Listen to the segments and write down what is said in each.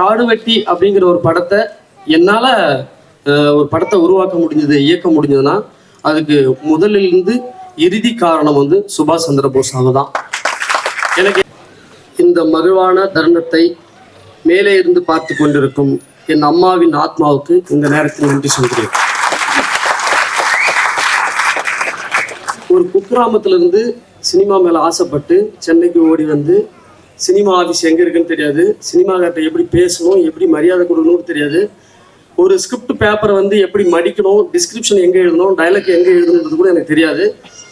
காடு வெட்டி அப்படிங்கிற ஒரு படத்தை என்னால் ஒரு படத்தை உருவாக்க முடிஞ்சது இயக்க முடிஞ்சதுன்னா அதுக்கு முதலிலிருந்து இறுதி காரணம் வந்து சுபாஷ் சந்திர போஸ் தான் எனக்கு இந்த மகிழ்வான தருணத்தை மேலே இருந்து பார்த்து கொண்டிருக்கும் என் அம்மாவின் ஆத்மாவுக்கு இந்த நேரத்தில் நன்றி சொல்கிறேன். ஒரு குக்கிராமத்துல இருந்து சினிமா மேல ஆசைப்பட்டு சென்னைக்கு ஓடி வந்து சினிமா ஆஃபீஸ் எங்கே இருக்குன்னு தெரியாது. சினிமாக்கார்ட்ட எப்படி பேசணும் எப்படி மரியாதை கொடுக்கணும்னு தெரியாது. ஒரு ஸ்கிரிப்ட் பேப்பரை வந்து எப்படி மடிக்கணும் டிஸ்கிரிப்ஷன் எங்கே எழுதணும் டைலாக் எங்கே எழுதணுன்றது கூட எனக்கு தெரியாது.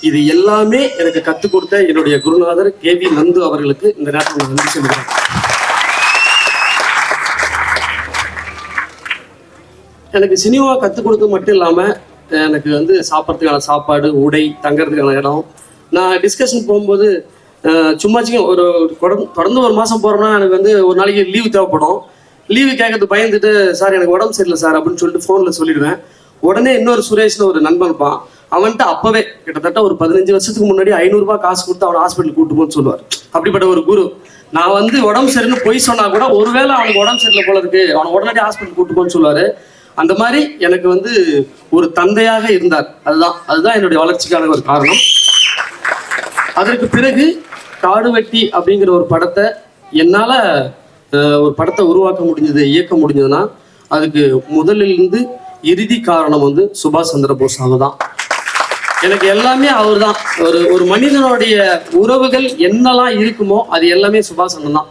இது எல்லாமே எனக்கு கற்றுக் கொடுத்த என்னுடைய குருநாதர் கே வி நந்து அவர்களுக்கு இந்த நேரத்தில் நான் நன்றி சொல்கிறேன். எனக்கு சினிமா கற்றுக் கொடுக்க மட்டும் இல்லாமல் எனக்கு வந்து சாப்பிட்றதுக்கான சாப்பாடு உடை தங்கறதுக்கான இடம். நான் டிஸ்கஷன் போகும்போது சும்மாச்சுக்கும் ஒரு தொடர்ந்து- ஒரு மாதம் போகிறோம்னா எனக்கு வந்து ஒரு நாளைக்கு லீவு தேவைப்படும். லீவு கேட்கறது பயந்துட்டு சார் எனக்கு உடம்பு சரியில்லை சார் அப்படின்னு சொல்லிட்டு ஃபோனில் சொல்லிடுவேன். உடனே இன்னொரு சுரேஷ்னு ஒரு நண்பன் இருப்பான். அவன்கிட்ட அப்பவே கிட்டத்தட்ட ஒரு பதினஞ்சு வருஷத்துக்கு முன்னாடி ஐநூறுரூபா காசு கொடுத்து அவனை ஹாஸ்பிட்டல் கூட்டு போன்னு சொல்லுவார். அப்படிப்பட்ட ஒரு குரு. நான் வந்து உடம்பு சரின்னு பொய் சொன்னா கூட ஒருவேளை அவனுக்கு உடம்பு சரியில்லை போல இருக்கு அவனை உடனடி ஹாஸ்பிட்டல் கூட்டு போன்னு சொல்லுவாரு. அந்த மாதிரி எனக்கு வந்து ஒரு தந்தையாக இருந்தார். அதுதான் அதுதான் என்னுடைய வளர்ச்சிக்கான ஒரு காரணம். அதற்கு பிறகு காடுவெட்டி அப்படிங்கிற ஒரு படத்தை என்னால் ஒரு படத்தை உருவாக்க முடிஞ்சது இயக்க முடிஞ்சதுன்னா அதுக்கு முதலிலிருந்து இறுதி காரணம் வந்து சுபாஷ் சந்திர போஸ் தான் எனக்கு எல்லாமே அவர் தான் ஒரு ஒரு மனிதனுடைய உறவுகள் என்னெல்லாம் இருக்குமோ அது எல்லாமே சுபாஷ் சந்திரன் தான்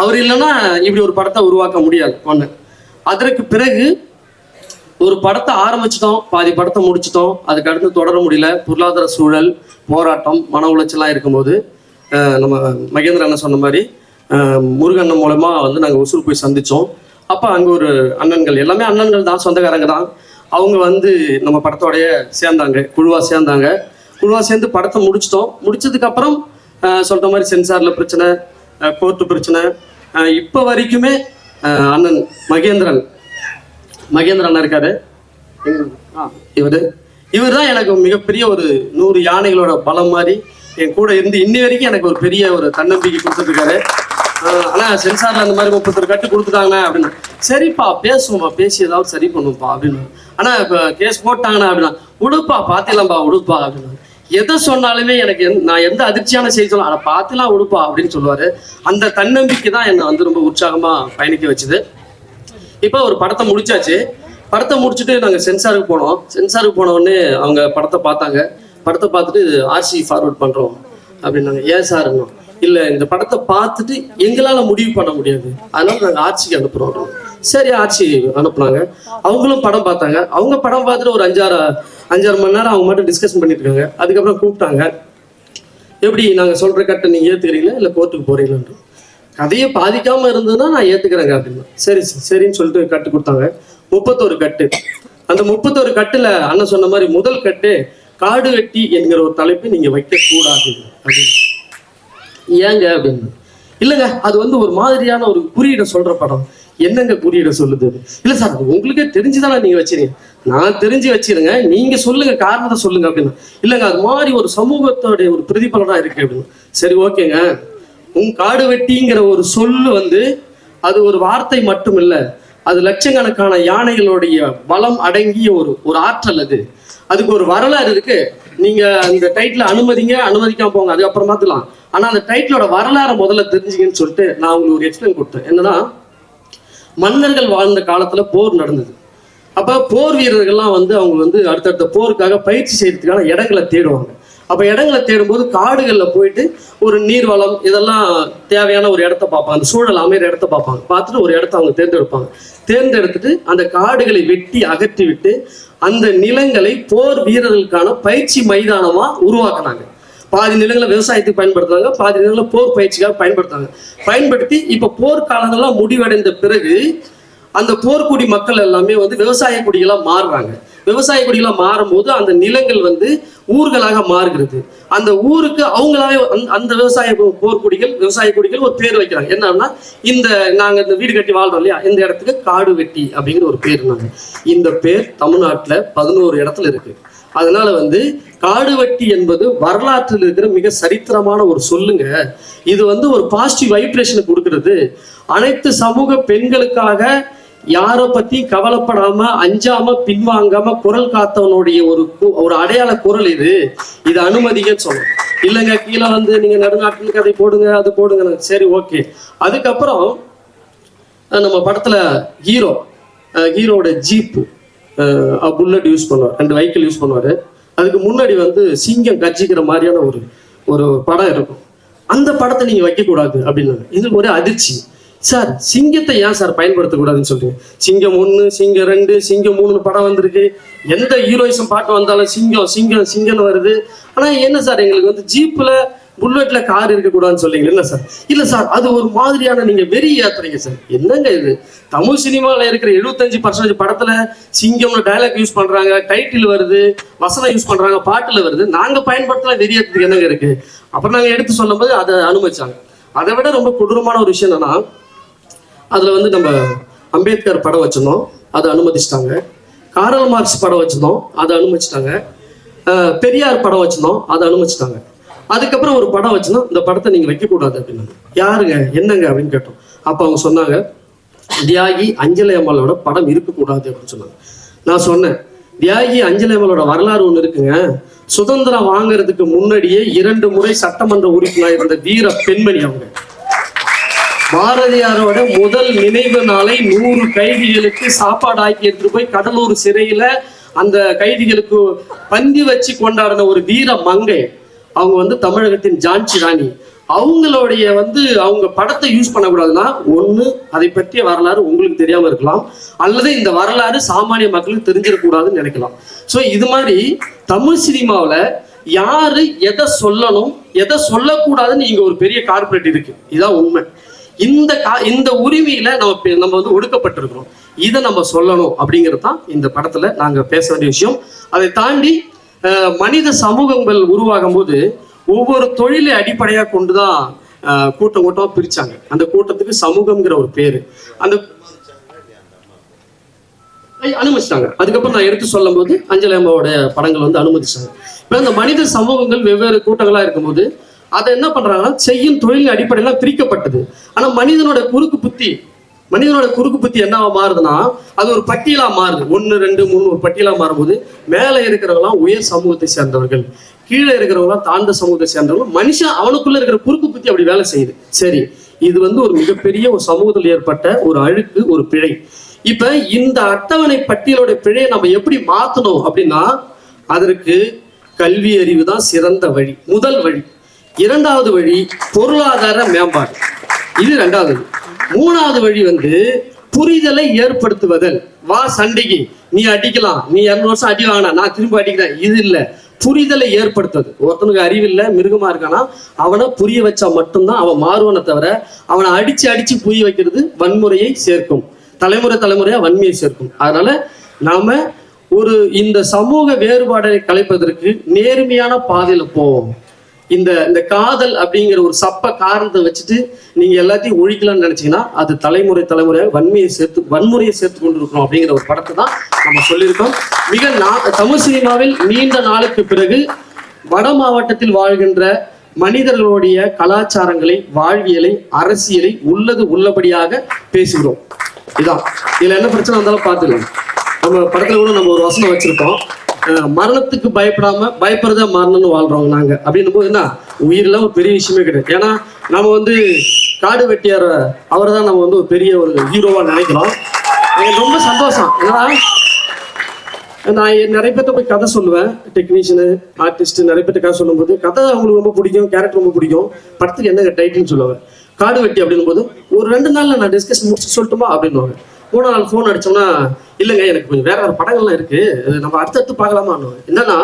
அவர் இல்லைன்னா இப்படி ஒரு படத்தை உருவாக்க முடியாது ஒன்று அதற்கு பிறகு ஒரு படத்தை ஆரம்பிச்சிட்டோம் பாதி படத்தை முடிச்சிட்டோம். அதுக்கு அடுத்து தொடர முடியல. பொருளாதார சூழல் போராட்டம் மன உளைச்சலாம் இருக்கும்போது நம்ம மகேந்திர அண்ணன் சொன்ன மாதிரி முருகண்ணன் மூலமா வந்து நாங்கள் ஒசூர் போய் சந்திச்சோம். அப்போ அங்கே ஒரு அண்ணன்கள் எல்லாமே அண்ணன்கள் தான் சொந்தக்காரங்க தான். அவங்க வந்து நம்ம படத்தோடய சேர்ந்தாங்க குழுவா சேர்ந்தாங்க. குழுவா சேர்ந்து படத்தை முடிச்சிட்டோம். முடிச்சதுக்கு அப்புறம் அஹ், சொல்ற மாதிரி சென்சார்ல பிரச்சனை கோர்ட்டு பிரச்சனை. இப்போ வரைக்குமே அண்ணன் மகேந்திரன் மகேந்திர அண்ணா இருக்காரு. இவர் இவர் தான் எனக்கு மிகப்பெரிய ஒரு நூறு யானைகளோட பலம் மாதிரி என் கூட இருந்து இன்னி வரைக்கும் எனக்கு ஒரு பெரிய ஒரு தன்னம்பிக்கை கொடுத்துருக்காரு ஆனா சென்சார்ல அந்த மாதிரி முப்பத்தொரு கட்டு கொடுத்துட்டாங்க அப்படின்னு சரிப்பா பேசுவோம்ப்பா பேசி ஏதாவது சரி பண்ணுவோம்ப்பா அப்படின்னு. ஆனா இப்போ கேஸ் போட்டாங்கன்னா அப்படின்னா உடுப்பா பாத்திலாம்பா உடுப்பா அப்படின்னு. எதை சொன்னாலுமே எனக்கு நான் எந்த அதிர்ச்சியான செய்தி சொல்ல அதை பார்த்துலாம் உடுப்பா அப்படின்னு சொல்லுவாரு. அந்த தன்னம்பிக்கை தான் என்னை வந்து ரொம்ப உற்சாகமா பயணிக்க வச்சுது. இப்போ ஒரு படத்தை முடிச்சாச்சு. படத்தை முடிச்சுட்டு நாங்கள் சென்சாருக்கு போனோம். சென்சாருக்கு போன உடனே அவங்க படத்தை பார்த்தாங்க. படத்தை பார்த்துட்டு ஆர்சி ஃபார்வர்ட் பண்ணுறோம் அப்படின்னாங்க. ஏன் சார் இல்லை இந்த படத்தை பார்த்துட்டு எங்களால் முடிவு பண்ண முடியாது. அதனால நாங்கள் ஆட்சிக்கு அனுப்புகிறோம் சரி ஆட்சி அனுப்புனாங்க. அவங்களும் படம் பார்த்தாங்க. அவங்க படம் பார்த்துட்டு ஒரு அஞ்சாறு அஞ்சாறு மணி நேரம் அவங்க மட்டும் டிஸ்கஷன் பண்ணிட்டு இருக்காங்க. அதுக்கப்புறம் கூப்பிட்டாங்க. எப்படி நாங்கள் சொல்கிற கட்டை நீங்கள் ஏற்றுக்கிறீங்களா இல்லை கோர்ட்டுக்கு போகிறீங்களான்னு கதையை பாதிக்காம இருந்ததுன்னா நான் ஏற்றுக்கிறேங்க அப்படின்னா. சரி சரி, சரின்னு சொல்லிட்டு கட்டு கொடுத்தாங்க. முப்பத்தோரு கட்டு. அந்த முப்பத்தோரு கட்டுல அண்ணன் சொன்ன மாதிரி முதல் கட்டு காடு வெட்டி என்கிற ஒரு தலைப்பை நீங்க வைக்கக்கூடாது. அப்படின்னு. ஏங்க அப்படின்னு. இல்லைங்க அது வந்து ஒரு மாதிரியான ஒரு குறியீடை சொல்ற படம். என்னங்க குறியீடை சொல்லுது? இல்ல சார் அது உங்களுக்கே தெரிஞ்சுதானே நீங்க வச்சிருங்க நான் தெரிஞ்சு வச்சிருங்க நீங்க சொல்லுங்க காரணத்தை சொல்லுங்க அப்படின்னு. இல்லைங்க அது மாதிரி ஒரு சமூகத்தோடைய ஒரு பிரதிபலனா இருக்கு அப்படின்னு. சரி ஓகேங்க. உன் காடு வெட்டிங்கிற ஒரு சொல்லு வந்து அது ஒரு வார்த்தை மட்டும் இல்ல அது லட்சக்கணக்கான யானைகளுடைய பலம் அடங்கிய ஒரு ஒரு ஆற்றல் அது. அதுக்கு ஒரு வரலாறு இருக்கு. நீங்க அந்த டைட்டில் அனுமதிங்க அனுமதிக்காம போங்க அதுக்கப்புறம் பார்த்துக்கலாம். ஆனா அந்த டைட்டிலோட வரலாறை முதல்ல தெரிஞ்சுக்கன்னு சொல்லிட்டு நான் உங்களுக்கு ஒரு எக்ஸ்பிளைன் கொடுத்தேன். என்னன்னா மன்னர்கள் வாழ்ந்த காலத்துல போர் நடந்தது. அப்ப போர் வீரர்கள்லாம் வந்து அவங்க வந்து அடுத்தடுத்த போருக்காக பயிற்சி செய்யறதுக்கான இடங்களை தேடுவாங்க. அப்போ இடங்களை தேடும்போது காடுகளில் போயிட்டு ஒரு நீர்வளம் இதெல்லாம் தேவையான ஒரு இடத்த பார்ப்பாங்க. அந்த சூழல் அமைகிற இடத்த பார்ப்பாங்க. பார்த்துட்டு ஒரு இடத்த அவங்க தேர்ந்தெடுப்பாங்க. தேர்ந்தெடுத்துட்டு அந்த காடுகளை வெட்டி அகற்றி விட்டு அந்த நிலங்களை போர் வீரர்களுக்கான பயிற்சி மைதானமாக உருவாக்குனாங்க. பாதி நிலங்களை விவசாயத்துக்கு பயன்படுத்துறாங்க பாதி நிலங்களை போர் பயிற்சிக்காக பயன்படுத்துறாங்க பயன்படுத்தி இப்போ போர்க்காலங்கள்லாம் முடிவடைந்த பிறகு அந்த போர்க்குடி மக்கள் எல்லாமே வந்து விவசாய குடிகளாக மாறுறாங்க. விவசாய குடிகளா மாறும்போது அந்த நிலங்கள் வந்து ஊர்களாக மாறுகிறது. அந்த ஊருக்கு அவங்களாவே அந்த- அந்த விவசாய போர்க்குடிகள் விவசாய குடிகள் ஒரு பேர் வைக்கிறாங்க. என்னன்னா இந்த நாங்க இந்த வீடு கட்டி வாழ்றோம் இல்லையா? இந்த இடத்துக்கு காடு வெட்டி அப்படிங்கிற ஒரு பேர் நாங்க இந்த பேர் தமிழ்நாட்டுல பதினோரு இடத்துல இருக்கு. அதனால வந்து காடுவெட்டி என்பது வரலாற்றில் இருக்கிற மிக சரித்திரமான ஒரு சொல்லுங்க. இது வந்து ஒரு பாசிட்டிவ் வைப்ரேஷனை கொடுக்கறது. அனைத்து சமூக பெண்களுக்காக யாரை பத்தி கவலைப்படாம அஞ்சாம பின்வாங்காம குரல் காத்தவனுடைய ஒரு கு- ஒரு அடையாள குரல் இது. இது அனுமதிக்கன்னு சொல்லணும். இல்லைங்க கீழே வந்து நீங்க நடுநாட்டின் கதை போடுங்க அது போடுங்க சரி ஓகே. அதுக்கப்புறம் நம்ம படத்துல ஹீரோ ஹீரோட ஜீப்பு புல்லட் யூஸ் பண்ணுவார். ரெண்டு வெஹிக்கிள் யூஸ் பண்ணுவாரு. அதுக்கு முன்னாடி வந்து சிங்கம் கர்ஜிக்கிற மாதிரியான ஒரு ஒரு படம் இருக்கும். அந்த படத்தை நீங்க வைக்கக்கூடாது அப்படின்னு. இது ஒரு அதிர்ச்சி. சார் சிங்கத்தை ஏன் சார் பயன்படுத்தக்கூடாதுன்னு சொல்றீங்க? சிங்கம் ஒன்று சிங்கம் ரெண்டு சிங்கம் மூணு படம் வந்திருக்கு. எந்த ஹீரோயிசம் பாட்டு வந்தாலும் சிங்கம் சிங்கம் சிங்கம்னு வருது. ஆனால் என்ன சார் எங்களுக்கு வந்து ஜீப்பில் புல்லட்ல கார் இருக்கக்கூடாதுன்னு சொல்றீங்க என்ன சார். இல்ல சார் அது ஒரு மாதிரியான நீங்க வெறி ஏத்துறீங்க சார். என்னங்க இது? தமிழ் சினிமாவில் இருக்கிற எழுபத்தஞ்சு பர்சன்டேஜ் படத்துல சிங்கம்னு டைலாக் யூஸ் பண்றாங்க டைட்டில் வருது வசனம் யூஸ் பண்றாங்க பாட்டுல வருது. நாங்க பயன்படுத்தலாம் வெறி என்னங்க இருக்கு? அப்புறம் நாங்க எடுத்து சொல்லும்போது அதை அனுமதிச்சாங்க. அதை விட ரொம்ப கொடூரமான ஒரு விஷயம் என்னன்னா அதில் வந்து நம்ம அம்பேத்கர் படம் வச்சுருந்தோம். அதை அனுமதிச்சிட்டாங்க. காரல் மார்க்ஸ் படம் வச்சுருந்தோம். அதை அனுமதிச்சிட்டாங்க. பெரியார் படம் வச்சுருந்தோம். அதை அனுமதிச்சிட்டாங்க. அதுக்கப்புறம் ஒரு படம் வச்சுருந்தோம். இந்த படத்தை நீங்கள் வைக்கக்கூடாது அப்படின்னாங்க யாருங்க? என்னங்க அப்படின்னு கேட்டோம். அப்போ அவங்க சொன்னாங்க தியாகி அஞ்சலி அம்மாளோட படம் இருக்கக்கூடாது அப்படின்னு சொன்னாங்க. நான் சொன்னேன் தியாகி அஞ்சலி அம்மாளோட வரலாறு ஒன்று இருக்குங்க. சுதந்திரம் வாங்குறதுக்கு முன்னாடியே இரண்டு முறை சட்டமன்ற உறுப்பினர் இருந்த வீர பெண்மணி அவங்க. பாரதியாரோட முதல் நினைவு நாளை நூறு கைதிகளுக்கு சாப்பாடு ஆக்கி எடுத்துட்டு போய் கடலூர் சிறையில அந்த கைதிகளுக்கு பந்தி வச்சு கொண்டாடின ஒரு வீர மங்கை. அவங்க வந்து தமிழகத்தின் ஜான்சி ராணி. அவங்களுடைய வந்து அவங்க படத்தை யூஸ் பண்ணக்கூடாதுன்னா ஒன்று அதை பற்றிய வரலாறு உங்களுக்கு தெரியாமல் இருக்கலாம். அல்லது இந்த வரலாறு சாமானிய மக்களுக்கு தெரிஞ்சிடக்கூடாதுன்னு நினைக்கலாம். ஸோ இது மாதிரி தமிழ் சினிமாவில் யாரு எதை சொல்லணும் எதை சொல்லக்கூடாதுன்னு இங்க ஒரு பெரிய கார்ப்பரேட் இருக்கு. இதான் உண்மை. இந்த கா இந்த உரிமையில நம்ம நம்ம வந்து ஒடுக்கப்பட்டிருக்கிறோம். இதை நம்ம சொல்லணும் அப்படிங்கிறது தான் இந்த படத்துல நாங்க பேச வேண்டிய விஷயம். அதை தாண்டி அஹ், மனித சமூகங்கள் உருவாகும் போது ஒவ்வொரு தொழிலை அடிப்படையா கொண்டுதான் அஹ், கூட்டம் கூட்டமா பிரிச்சாங்க. அந்த கூட்டத்துக்கு சமூகம்ங்கிற ஒரு பேரு. அந்த ஐ- அனுமதிச்சிட்டாங்க. அதுக்கப்புறம் நான் எடுத்து சொல்லும் போது அஞ்சலி அம்மாவோட படங்கள் வந்து அனுமதிச்சாங்க. இப்போ அந்த மனித சமூகங்கள் வெவ்வேறு கூட்டங்களா இருக்கும்போது அதை என்ன பண்றாங்கன்னா செய்யும் தொழில் அடிப்படையில் பிரிக்கப்பட்டது. ஆனா மனிதனோட குறுக்கு புத்தி மனிதனோட குறுக்கு புத்தி என்னவா மாறுதுன்னா அது ஒரு பட்டியலா மாறுது. ஒன்னு ரெண்டு மூணு ஒரு பட்டியலா மாறும்போது மேலே இருக்கிறவங்களாம் உயர் சமூகத்தை சேர்ந்தவர்கள் கீழே இருக்கிறவங்களாம் தாழ்ந்த சமூகத்தை சேர்ந்தவர்கள் மனுஷன் அவனுக்குள்ள இருக்கிற குறுக்கு புத்தி அப்படி வேலை செய்யுது. சரி இது வந்து ஒரு மிகப்பெரிய ஒரு சமூகத்தில் ஏற்பட்ட ஒரு அழுக்கு ஒரு பிழை. இப்ப இந்த அட்டவணை பட்டியலோட பிழையை நம்ம எப்படி மாத்தணும் அப்படின்னா அதற்கு கல்வி அறிவு தான் சிறந்த வழி முதல் வழி. இரண்டாவது வழி பொருளாதார மேம்பாடு. இது ரெண்டாவது. மூணாவது வழி வந்து புரிதலை ஏற்படுத்துவதல். வா சண்டைக்கு. நீ அடிக்கலாம். நீ இரநூறு வருஷம் அடி வாங்கினா நான் திரும்ப அடிக்கிறேன். இது இல்லை. புரிதலை ஏற்படுத்துவது. ஒருத்தனுக்கு அறிவில்லை மிருகமா இருக்கானா அவனை புரிய வச்சா மட்டும்தான் அவன் மாறுவனை தவிர அவனை அடிச்சு அடிச்சு புரிய வைக்கிறது வன்முறையை சேர்க்கும். தலைமுறை தலைமுறையா வன்மையை சேர்க்கும். அதனால நாம ஒரு இந்த சமூக வேறுபாடை கலைப்பதற்கு நேர்மையான பாதையில போவோம். இந்த இந்த காதல் அப்படிங்கிற ஒரு சப்ப காரணத்தை வச்சுட்டு நீங்க எல்லாத்தையும் ஒழிக்கலாம்னு நினைச்சீங்கன்னா அது தலைமுறை தலைமுறையாக வன்மையை சேர்த்து வன்முறையை சேர்த்து கொண்டு இருக்கணும் அப்படிங்கிற ஒரு படத்தை தான் நம்ம சொல்லியிருக்கோம். மிக நா- தமிழ் சினிமாவில் நீண்ட நாளுக்கு பிறகு வட மாவட்டத்தில் வாழ்கின்ற மனிதர்களுடைய கலாச்சாரங்களை வாழ்வியலை அரசியலை உள்ளது உள்ளபடியாக பேசுகிறோம். இதான். இதுல என்ன பிரச்சனை வந்தாலும் பார்த்துக்கலாம். நம்ம படத்துல கூட நம்ம ஒரு வசனம் வச்சிருக்கோம் மரணத்துக்கு பயப்படாம பயப்படுறதா மரணம்னு வாழ்றோம் நாங்க. அப்படின்னும் போது என்ன உயிரெல்லாம் ஒரு பெரிய விஷயமே கிடையாது. ஏன்னா நம்ம வந்து காடு வெட்டியார அவரை தான் நம்ம வந்து ஒரு பெரிய ஒரு ஹீரோவா நினைக்கிறோம். எனக்கு ரொம்ப சந்தோஷம். ஏன்னா நான் நிறைய பேர்த்த போய் கதை சொல்லுவேன். டெக்னீஷியனு ஆர்டிஸ்ட் நிறைய பேர்த்த கதை சொல்லும்போது கதை அவங்களுக்கு ரொம்ப பிடிக்கும் கேரக்டர் ரொம்ப பிடிக்கும். படத்துக்கு என்னங்க டைட்டில்னு சொல்லுவேன் காடு வெட்டி அப்படின்னும் போது ஒரு ரெண்டு நாள்ல நான் டிஸ்கஷன் முடிச்சு சொல்லட்டுமா? அப்படின்னுவாங்க. போன நாள் ஃபோன் அடிச்சோம்னா இல்லைங்க எனக்கு கொஞ்சம் வேற வேற படங்கள்லாம் இருக்கு. நம்ம அடுத்தடுத்து பார்க்கலாமா என்னன்னா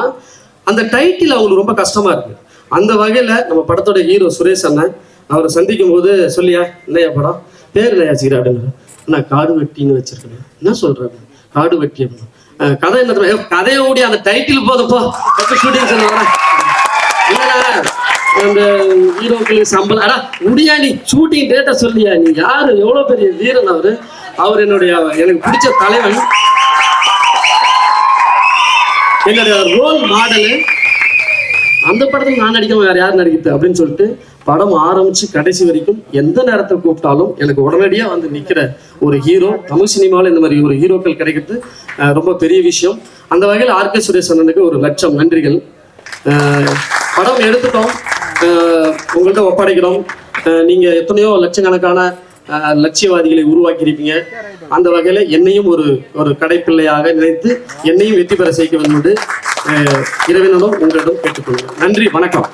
அந்த டைட்டில் அவங்களுக்கு ரொம்ப கஷ்டமா இருக்கு. அந்த வகையில நம்ம படத்தோட ஹீரோ சுரேஷ் அண்ணன் அவரை சந்திக்கும் போது சொல்லியா என்னையா படம்? பேர் இல்லையா சீரா அப்படின்னு நான் காடு வெட்டின்னு வச்சிருக்கேன். என்ன சொல்றாரு காடு வெட்டி அப்படின்னு. கதை என்ன தெரியுமா? கதையை ஓடி அந்த டைட்டில் போதப்போ ஷூட்டிங் சொல்ல அந்த ஹீரோக்களுக்கு சம்பளம். அடா முடியா நீ? ஷூட்டிங் டேட்டை சொல்லியா நீ? யாரு? எவ்வளவு பெரிய வீரன் அவரு? அவர் என்னுடைய எனக்கு பிடிச்ச தலைவன். என்னுடைய ரோல் மாடலு அந்த படத்தில் நான் நடிக்காம வேற யார் நடிக்கிறது அப்படின்னு சொல்லிட்டு படம் ஆரம்பிச்சு கடைசி வரைக்கும் எந்த நேரத்தில் கூப்பிட்டாலும் எனக்கு உடனடியா வந்து நிக்கிற ஒரு ஹீரோ தமிழ் சினிமாவில் இந்த மாதிரி ஒரு ஹீரோக்கள் கிடைக்கிறது ரொம்ப பெரிய விஷயம். அந்த வகையில் ஆர்கே சுரேஷ் அண்ணனுக்கு ஒரு லட்சம் நன்றிகள். படம் எடுத்துட்டோம். உங்கள்கிட்ட ஒப்படைக்கிறோம். நீங்க எத்தனையோ லட்சக்கணக்கான லட்சியவாதிகளை உருவாக்கியிருப்பீங்க. அந்த வகையில் என்னையும் ஒரு ஒரு கடைப்பிள்ளையாக நினைத்து என்னையும் வெற்றி பெற செய்ய வேண்டும் என்று அஹ், உங்களிடம் கேட்டுக்கொள்கிறேன். நன்றி வணக்கம்.